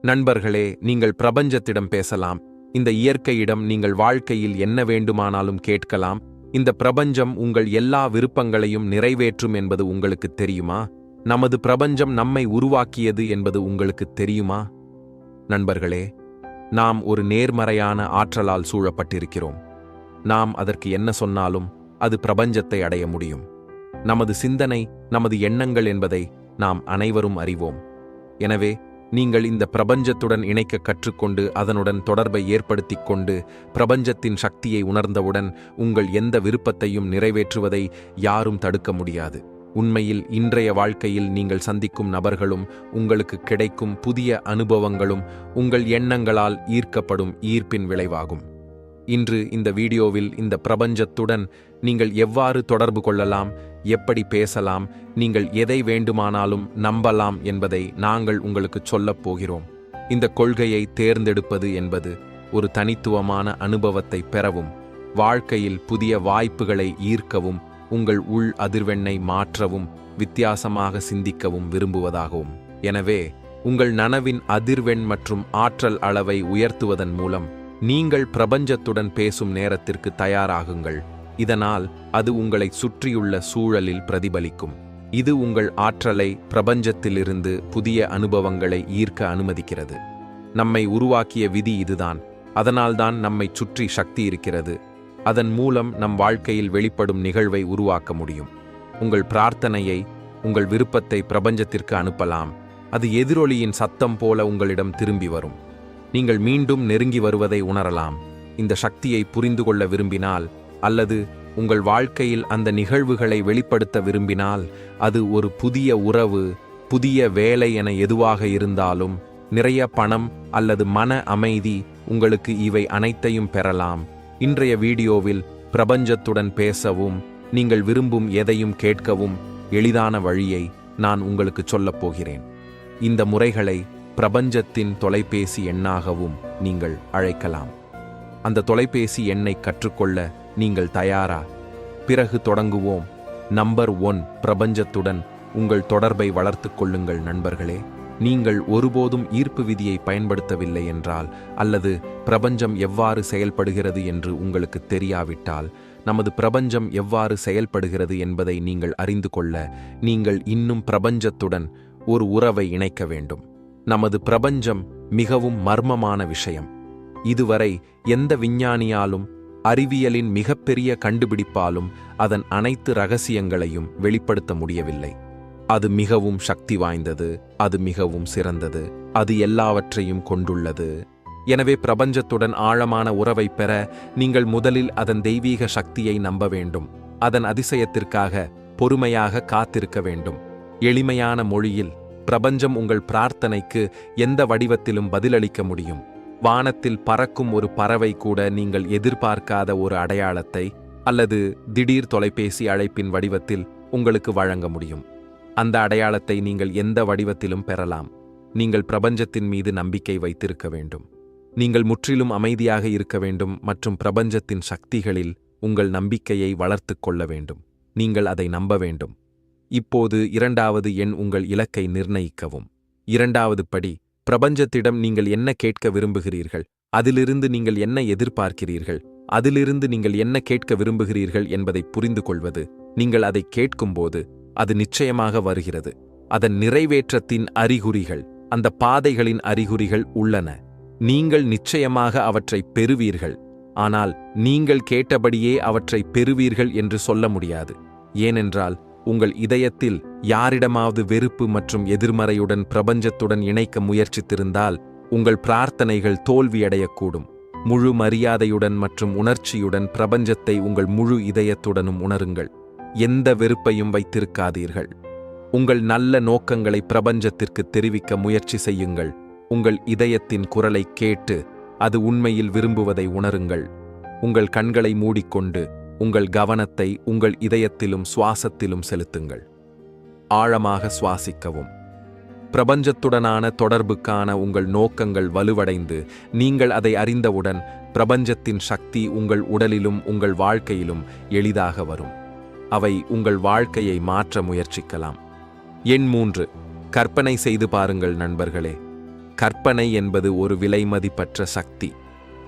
நண்பர்களே நீங்கள் பிரபஞ்சத்திடம் பேசலாம். இந்த இயற்கையிடம் நீங்கள் வாழ்க்கையில் என்ன வேண்டுமானாலும் கேட்கலாம். இந்த பிரபஞ்சம் உங்கள் எல்லா விருப்பங்களையும் நிறைவேற்றும் என்பது உங்களுக்கு தெரியுமா? நமது பிரபஞ்சம் நம்மை உருவாக்கியது என்பது உங்களுக்கு தெரியுமா? நண்பர்களே நாம் ஒரு நேர்மறையான ஆற்றலால் சூழப்பட்டிருக்கிறோம். நாம் அதற்கு என்ன சொன்னாலும் அது பிரபஞ்சத்தை அடைய முடியும். நமது சிந்தனை நமது எண்ணங்கள் என்பதை நாம் அனைவரும் அறிவோம். எனவே நீங்கள் இந்த பிரபஞ்சத்துடன் இணைக்க கற்றுக்கொண்டு அதனுடன் தொடர்பை ஏற்படுத்திக் கொண்டு பிரபஞ்சத்தின் சக்தியை உணர்ந்தவுடன் உங்கள் எந்த விருப்பத்தையும் நிறைவேற்றுவதை யாரும் தடுக்க முடியாது. உண்மையில் இன்றைய வாழ்க்கையில் நீங்கள் சந்திக்கும் நபர்களும் உங்களுக்கு கிடைக்கும் புதிய அனுபவங்களும் உங்கள் எண்ணங்களால் ஈர்க்கப்படும் ஈர்ப்பின் விளைவாகும். இன்று இந்த வீடியோவில் இந்த பிரபஞ்சத்துடன் நீங்கள் எவ்வாறு தொடர்பு கொள்ளலாம் எப்படி பேசலாம் நீங்கள் எதை வேண்டுமானாலும் நம்பலாம் என்பதை நாங்கள் உங்களுக்கு சொல்லப் போகிறோம். இந்த கொள்கையை தேர்ந்தெடுப்பது என்பது ஒரு தனித்துவமான அனுபவத்தை பெறவும் வாழ்க்கையில் புதிய வாய்ப்புகளை ஈர்க்கவும் உங்கள் உள் அதிர்வெண்ணை மாற்றவும் வித்தியாசமாக சிந்திக்கவும் விரும்புவதாகவும் எனவே உங்கள் நனவின் அதிர்வெண் மற்றும் ஆற்றல் அளவை உயர்த்துவதன் மூலம் நீங்கள் பிரபஞ்சத்துடன் பேசும் நேரத்திற்கு தயாராகுங்கள். இதனால் அது உங்களை சுற்றியுள்ள சூழலில் பிரதிபலிக்கும். இது உங்கள் ஆற்றலை பிரபஞ்சத்திலிருந்து புதிய அனுபவங்களை ஈர்க்க அனுமதிக்கிறது. நம்மை உருவாக்கிய விதி இதுதான். அதனால்தான் நம்மை சுற்றி சக்தி இருக்கிறது. அதன் மூலம் நம் வாழ்க்கையில் வெளிப்படும் நிகழ்வை உருவாக்க முடியும். உங்கள் பிரார்த்தனையை உங்கள் விருப்பத்தை பிரபஞ்சத்திற்கு அனுப்பலாம். அது எதிரொலியின் சத்தம் போல உங்களிடம் திரும்பி வரும். நீங்கள் மீண்டும் நெருங்கி வருவதை உணரலாம். இந்த சக்தியை புரிந்து கொள்ள விரும்பினால் அல்லது உங்கள் வாழ்க்கையில் அந்த நிகழ்வுகளை வெளிப்படுத்த விரும்பினால் அது ஒரு புதிய உறவு புதிய வேலை என எதுவாக இருந்தாலும் நிறைய பணம் அல்லது மன அமைதி உங்களுக்கு இவை அனைத்தையும் பெறலாம். இன்றைய வீடியோவில் பிரபஞ்சத்துடன் பேசவும் நீங்கள் விரும்பும் எதையும் கேட்கவும் எளிதான வழியை நான் உங்களுக்கு சொல்லப் போகிறேன். இந்த முறைகளை பிரபஞ்சத்தின் தொலைபேசி எண்ணாகவும் நீங்கள் அழைக்கலாம். அந்த தொலைபேசி எண்ணை கற்றுக்கொள்ள நீங்கள் தயாரா? பிறகு தொடங்குவோம். நம்பர் ஒன் பிரபஞ்சத்துடன் உங்கள் தொடர்பை வளர்த்துக்கொள்ளுங்கள் நண்பர்களே. நீங்கள் ஒருபோதும் ஈர்ப்பு விதியை பயன்படுத்தவில்லை என்றால் அல்லது பிரபஞ்சம் எவ்வாறு செயல்படுகிறது என்று உங்களுக்கு தெரியாவிட்டால் நமது பிரபஞ்சம் எவ்வாறு செயல்படுகிறது என்பதை நீங்கள் அறிந்து கொள்ள நீங்கள் இன்னும் பிரபஞ்சத்துடன் ஒரு உறவை இணைக்க வேண்டும். நமது பிரபஞ்சம் மிகவும் மர்மமான விஷயம். இதுவரை எந்த விஞ்ஞானியாலும் அறிவியலின் மிகப்பெரிய கண்டுபிடிப்பாலும் அதன் அனைத்து ரகசியங்களையும் வெளிப்படுத்த முடியவில்லை. அது மிகவும் சக்தி வாய்ந்தது அது மிகவும் சிறந்தது அது எல்லாவற்றையும் கொண்டுள்ளது. எனவே பிரபஞ்சத்துடன் ஆழமான உறவை பெற நீங்கள் முதலில் அதன் தெய்வீக சக்தியை நம்ப வேண்டும். அதன் அதிசயத்திற்காக பொறுமையாக காத்திருக்க வேண்டும். எளிமையான மொழியில் பிரபஞ்சம் உங்கள் பிரார்த்தனைக்கு எந்த வடிவத்திலும் பதிலளிக்க முடியும். வானத்தில் பறக்கும் ஒரு பறவை கூட நீங்கள் எதிர்பார்க்காத ஒரு அடையாளத்தை அல்லது திடீர் தொலைபேசி அழைப்பின் வடிவத்தில் உங்களுக்கு வழங்க முடியும். அந்த அடையாளத்தை நீங்கள் எந்த வடிவத்திலும் பெறலாம். நீங்கள் பிரபஞ்சத்தின் மீது நம்பிக்கை வைத்திருக்க வேண்டும். நீங்கள் முற்றிலும் அமைதியாக இருக்க வேண்டும் மற்றும் பிரபஞ்சத்தின் சக்திகளில் உங்கள் நம்பிக்கையை வளர்த்துக் கொள்ள வேண்டும். நீங்கள் அதை நம்ப வேண்டும். இப்போது இரண்டாவது எண் உங்கள் இலக்கை நிர்ணயிக்கவும். இரண்டாவது படி பிரபஞ்சத்திடம் நீங்கள் என்ன கேட்க விரும்புகிறீர்கள்? அதிலிருந்து நீங்கள் என்ன எதிர்பார்க்கிறீர்கள்? அதிலிருந்து நீங்கள் என்ன கேட்க விரும்புகிறீர்கள் என்பதை புரிந்து கொள்வது நீங்கள் அதை கேட்கும்போது அது நிச்சயமாக வருகிறது. அதன் நிறைவேற்றத்தின் அறிகுறிகள் அந்த பாதைகளின் அறிகுறிகள் உள்ளன. நீங்கள் நிச்சயமாக அவற்றை பெறுவீர்கள். ஆனால் நீங்கள் கேட்டபடியே அவற்றை பெறுவீர்கள் என்று சொல்ல முடியாது. ஏனென்றால் உங்கள் இதயத்தில் யாரிடமாவது வெறுப்பு மற்றும் எதிர்மறையுடன் பிரபஞ்சத்துடன் இணைக்க முயற்சித்திருந்தால் உங்கள் பிரார்த்தனைகள் தோல்வியடையக்கூடும். முழு மரியாதையுடன் மற்றும் உணர்ச்சியுடன் பிரபஞ்சத்தை உங்கள் முழு இதயத்துடனும் உணருங்கள். எந்த வெறுப்பையும் வைத்திருக்காதீர்கள். உங்கள் நல்ல நோக்கங்களை பிரபஞ்சத்திற்கு தெரிவிக்க முயற்சி செய்யுங்கள். உங்கள் இதயத்தின் குரலை கேட்டு அது உண்மையில் விரும்புவதை உணருங்கள். உங்கள் கண்களை மூடிக்கொண்டு உங்கள் கவனத்தை உங்கள் இதயத்திலும் சுவாசத்திலும் செலுத்துங்கள். ஆழமாக சுவாசிக்கவும். பிரபஞ்சத்துடனான தொடர்புக்கான உங்கள் நோக்கங்கள் வலுவடைந்து நீங்கள் அதை அறிந்தவுடன் பிரபஞ்சத்தின் சக்தி உங்கள் உடலிலும் உங்கள் வாழ்க்கையிலும் எளிதாக வரும். அவை உங்கள் வாழ்க்கையை மாற்ற முயற்சிக்கலாம். எண் மூன்று. கற்பனை செய்து பாருங்கள் நண்பர்களே. கற்பனை என்பது ஒரு விலைமதிப்பற்ற சக்தி.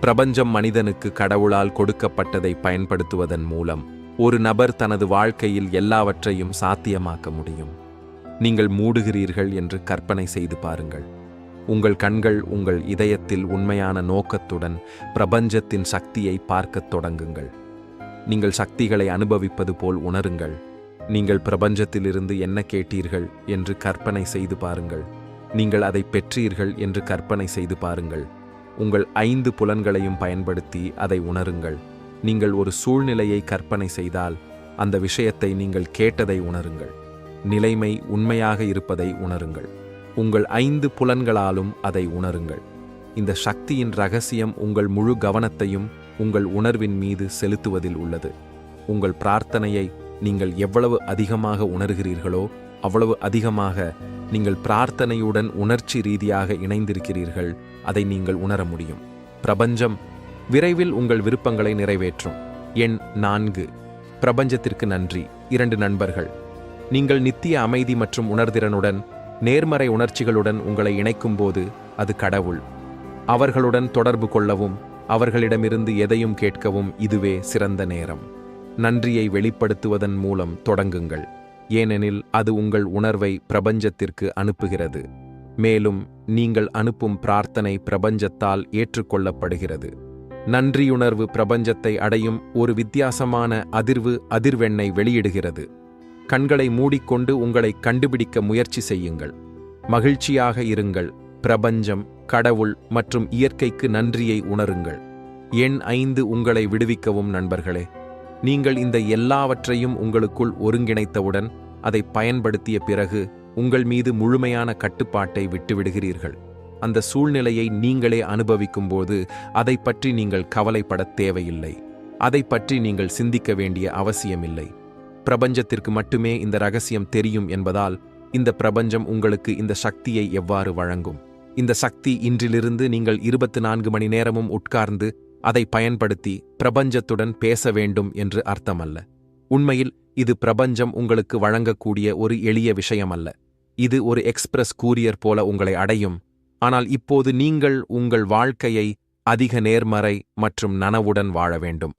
பிரபஞ்சம் மனிதனுக்கு கடவுளால் கொடுக்கப்பட்டதை பயன்படுத்துவதன் மூலம் ஒரு நபர் தனது வாழ்க்கையில் எல்லாவற்றையும் சாத்தியமாக்க முடியும். நீங்கள் மூடுகிறீர்கள் என்று கற்பனை செய்து பாருங்கள். உங்கள் கண்கள் உங்கள் இதயத்தில் உண்மையான நோக்கத்துடன் பிரபஞ்சத்தின் சக்தியை பார்க்கத் தொடங்குங்கள். நீங்கள் சக்திகளை அனுபவிப்பது போல் உணருங்கள். நீங்கள் பிரபஞ்சத்திலிருந்து என்ன கேட்டீர்கள் என்று கற்பனை செய்து பாருங்கள். நீங்கள் அதை பெற்றீர்கள் என்று கற்பனை செய்து பாருங்கள். உங்கள் ஐந்து புலன்களையும் பயன்படுத்தி அதை உணருங்கள். நீங்கள் ஒரு சூழ்நிலையை கற்பனை செய்தால் அந்த விஷயத்தை நீங்கள் கேட்டதை உணருங்கள். நிலைமை உண்மையாக இருப்பதை உணருங்கள். உங்கள் ஐந்து புலன்களாலும் அதை உணருங்கள். இந்த சக்தியின் ரகசியம் உங்கள் முழு கவனத்தையும் உங்கள் உணர்வின் மீது செலுத்துவதில் உள்ளது. உங்கள் பிரார்த்தனையை நீங்கள் எவ்வளவு அதிகமாக உணர்கிறீர்களோ அவ்வளவு அதிகமாக நீங்கள் பிரார்த்தனையுடன் உணர்ச்சி ரீதியாக இணைந்திருக்கிறீர்கள் அதை நீங்கள் உணர முடியும். பிரபஞ்சம் விரைவில் உங்கள் விருப்பங்களை நிறைவேற்றும். எண் நான்கு. பிரபஞ்சத்திற்கு நன்றி. இரண்டு நண்பர்கள். நீங்கள் நித்திய அமைதி மற்றும் உணர்திறனுடன் நேர்மறை உணர்ச்சிகளுடன் உங்களை இணைக்கும்போது அது கடவுள். அவர்களுடன் தொடர்பு கொள்ளவும் அவர்களிடமிருந்து எதையும் கேட்கவும் இதுவே சிறந்த நேரம். நன்றியை வெளிப்படுத்துவதன் மூலம் தொடங்குங்கள். ஏனெனில் அது உங்கள் உணர்வை பிரபஞ்சத்திற்கு அனுப்புகிறது. மேலும் நீங்கள் அனுப்பும் பிரார்த்தனை பிரபஞ்சத்தால் ஏற்றுக்கொள்ளப்படுகிறது. நன்றியுணர்வு பிரபஞ்சத்தை அடையும் ஒரு வித்தியாசமான அதிர்வு அதிர்வெண்ணை வெளியிடுகிறது. கண்களை மூடிக்கொண்டு உங்களை கண்டுபிடிக்க முயற்சி செய்யுங்கள். மகிழ்ச்சியாக இருங்கள். பிரபஞ்சம் கடவுள் மற்றும் இயற்கைக்கு நன்றியை உணருங்கள். எண் ஐந்து உங்களை விடுவிக்கவும் நண்பர்களே. நீங்கள் இந்த எல்லாவற்றையும் உங்களுக்குள் ஒருங்கிணைத்தவுடன் அதை பயன்படுத்திய பிறகு உங்கள் மீது முழுமையான கட்டுப்பாட்டை விட்டுவிடுகிறீர்கள். அந்த சூழ்நிலையை நீங்களே அனுபவிக்கும்போது அதை பற்றி நீங்கள் கவலைப்படத் தேவையில்லை. அதை பற்றி நீங்கள் சிந்திக்க வேண்டிய அவசியமில்லை. பிரபஞ்சத்திற்கு மட்டுமே இந்த ரகசியம் தெரியும் என்பதால் இந்த பிரபஞ்சம் உங்களுக்கு இந்த சக்தியை எவ்வாறு வழங்கும்? இந்த சக்தி இன்றிலிருந்து நீங்கள் இருபத்து நான்கு மணி நேரமும் உட்கார்ந்து அதை பயன்படுத்தி பிரபஞ்சத்துடன் பேச வேண்டும் என்று அர்த்தமல்ல. உண்மையில் இது பிரபஞ்சம் உங்களுக்கு வழங்கக்கூடிய ஒரு எளிய விஷயமல்ல. இது ஒரு எக்ஸ்பிரஸ் கூரியர் போல உங்களை அடையும். ஆனால் இப்போது நீங்கள் உங்கள் வாழ்க்கையை அதிக நேர்மறை மற்றும் நனவுடன் வாழ வேண்டும்.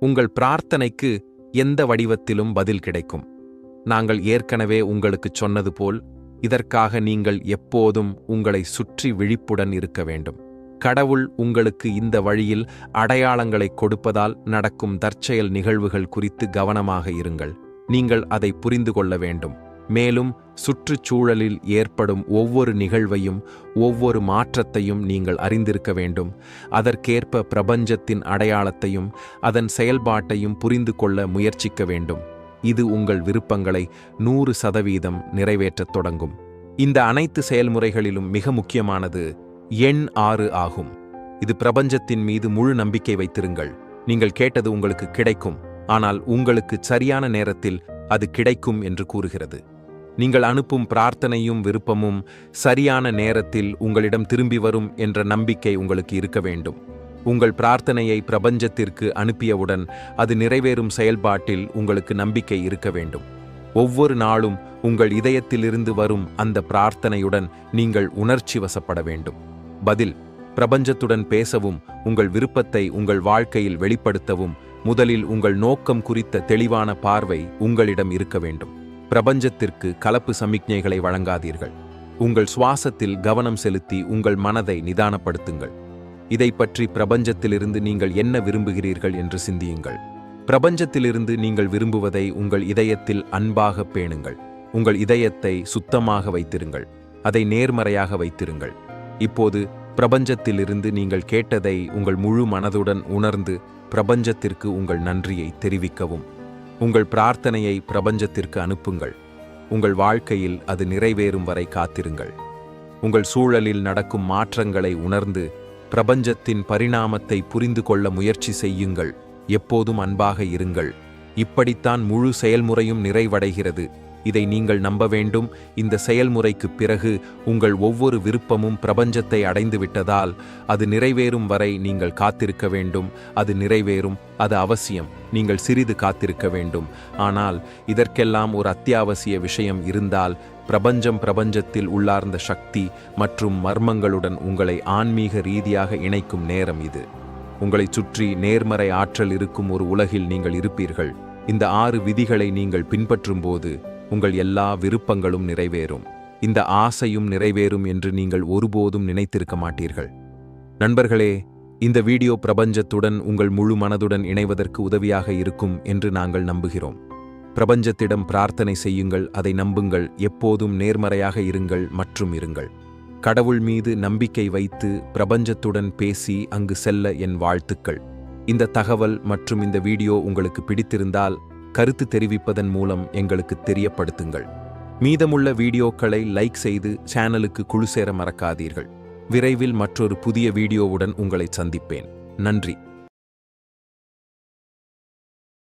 உங்கள் பிரார்த்தனைக்கு எந்த வடிவத்திலும் பதில் கிடைக்கும். நாங்கள் ஏற்கனவே உங்களுக்குச் சொன்னது போல் இதற்காக நீங்கள் எப்போதும் உங்களை சுற்றி விழிப்புடன் இருக்க வேண்டும். கடவுள் உங்களுக்கு இந்த வழியில் அடையாளங்களை கொடுப்பதால் நடக்கும் தற்செயல் நிகழ்வுகள் குறித்து கவனமாக இருங்கள். நீங்கள் அதை புரிந்து கொள்ள வேண்டும். மேலும் சுற்றுச்சூழலில் ஏற்படும் ஒவ்வொரு நிகழ்வையும் ஒவ்வொரு மாற்றத்தையும் நீங்கள் அறிந்திருக்க வேண்டும். அதற்கேற்ப பிரபஞ்சத்தின் அடையாளத்தையும் அதன் செயல்பாட்டையும் புரிந்து கொள்ள முயற்சிக்க வேண்டும். இது உங்கள் விருப்பங்களை நூறு சதவீதம் நிறைவேற்றத் தொடங்கும். இந்த அனைத்து செயல்முறைகளிலும் மிக முக்கியமானது எண் ஆறு ஆகும். இது பிரபஞ்சத்தின் மீது முழு நம்பிக்கை வைத்திருங்கள். நீங்கள் கேட்டது உங்களுக்கு கிடைக்கும். ஆனால் உங்களுக்கு சரியான நேரத்தில் அது கிடைக்கும் என்று கூறுகிறது. நீங்கள் அனுப்பும் பிரார்த்தனையும் விருப்பமும் சரியான நேரத்தில் உங்களிடம் திரும்பி வரும் என்ற நம்பிக்கை உங்களுக்கு இருக்க வேண்டும். உங்கள் பிரார்த்தனையை பிரபஞ்சத்திற்கு அனுப்பியவுடன் அது நிறைவேறும் செயல்பாட்டில் உங்களுக்கு நம்பிக்கை இருக்க வேண்டும். ஒவ்வொரு நாளும் உங்கள் இதயத்திலிருந்து வரும் அந்த பிரார்த்தனையுடன் நீங்கள் உணர்ச்சி வசப்பட வேண்டும். பதில் பிரபஞ்சத்துடன் பேசவும் உங்கள் விருப்பத்தை உங்கள் வாழ்க்கையில் வெளிப்படுத்தவும் முதலில் உங்கள் நோக்கம் குறித்த தெளிவான பார்வை உங்களிடம் இருக்க வேண்டும். பிரபஞ்சத்திற்கு கலப்பு சமிக்ஞைகளை வழங்காதீர்கள். உங்கள் சுவாசத்தில் கவனம் செலுத்தி உங்கள் மனதை நிதானப்படுத்துங்கள். இதை பற்றி பிரபஞ்சத்திலிருந்து நீங்கள் என்ன விரும்புகிறீர்கள் என்று சிந்தியுங்கள். பிரபஞ்சத்திலிருந்து நீங்கள் விரும்புவதை உங்கள் இதயத்தில் அன்பாக பேணுங்கள். உங்கள் இதயத்தை சுத்தமாக வைத்திருங்கள். அதை நேர்மறையாக வைத்திருங்கள். இப்போது பிரபஞ்சத்திலிருந்து நீங்கள் கேட்டதை உங்கள் முழு மனதுடன் உணர்ந்து பிரபஞ்சத்திற்கு உங்கள் நன்றியை தெரிவிக்கவும். உங்கள் பிரார்த்தனையை பிரபஞ்சத்திற்கு அனுப்புங்கள். உங்கள் வாழ்க்கையில் அது நிறைவேறும் வரை காத்திருங்கள். உங்கள் சூழலில் நடக்கும் மாற்றங்களை உணர்ந்து பிரபஞ்சத்தின் பரிணாமத்தை புரிந்து கொள்ள முயற்சி செய்யுங்கள். எப்போதும் அன்பாக இருங்கள். இப்படித்தான் முழு செயல்முறையும் நிறைவடைகிறது. இதை நீங்கள் நம்ப வேண்டும். இந்த செயல்முறைக்குப் பிறகு உங்கள் ஒவ்வொரு விருப்பமும் பிரபஞ்சத்தை அடைந்துவிட்டதால் அது நிறைவேறும் வரை நீங்கள் காத்திருக்க வேண்டும். அது நிறைவேறும் அது அவசியம். நீங்கள் சிறிது காத்திருக்க வேண்டும். ஆனால் இதற்கெல்லாம் ஒரு அத்தியாவசிய விஷயம் இருந்தால் பிரபஞ்சம் பிரபஞ்சத்தில் உள்ளார்ந்த சக்தி மற்றும் மர்மங்களுடன் உங்களை ஆன்மீக ரீதியாக இணைக்கும் நேரம் இது. உங்களைச் சுற்றி நேர்மறை ஆற்றல் இருக்கும் ஒரு உலகில் நீங்கள் இருப்பீர்கள். இந்த ஆறு விதிகளை நீங்கள் பின்பற்றும்போது உங்கள் எல்லா விருப்பங்களும் நிறைவேறும். இந்த ஆசையும் நிறைவேறும் என்று நீங்கள் ஒருபோதும் நினைத்திருக்க மாட்டீர்கள். நண்பர்களே இந்த வீடியோ பிரபஞ்சத்துடன் உங்கள் முழு மனதுடன் இணைவதற்கு உதவியாக இருக்கும் என்று நாங்கள் நம்புகிறோம். பிரபஞ்சத்திடம் பிரார்த்தனை செய்யுங்கள் அதை நம்புங்கள் எப்போதும் நேர்மறையாக இருங்கள் மற்றும் இருங்கள். கடவுள் மீது நம்பிக்கை வைத்து பிரபஞ்சத்துடன் பேசி அங்கு செல்ல என் வாழ்த்துக்கள். இந்த தகவல் மற்றும் இந்த வீடியோ உங்களுக்கு பிடித்திருந்தால் கருத்து தெரிவிப்பதன் மூலம் எங்களுக்கு தெரியப்படுத்துங்கள். மீதமுள்ள வீடியோக்களை லைக் செய்து சேனலுக்கு குழு சேர மறக்காதீர்கள். விரைவில் மற்றொரு புதிய வீடியோவுடன் உங்களை சந்திப்பேன். நன்றி.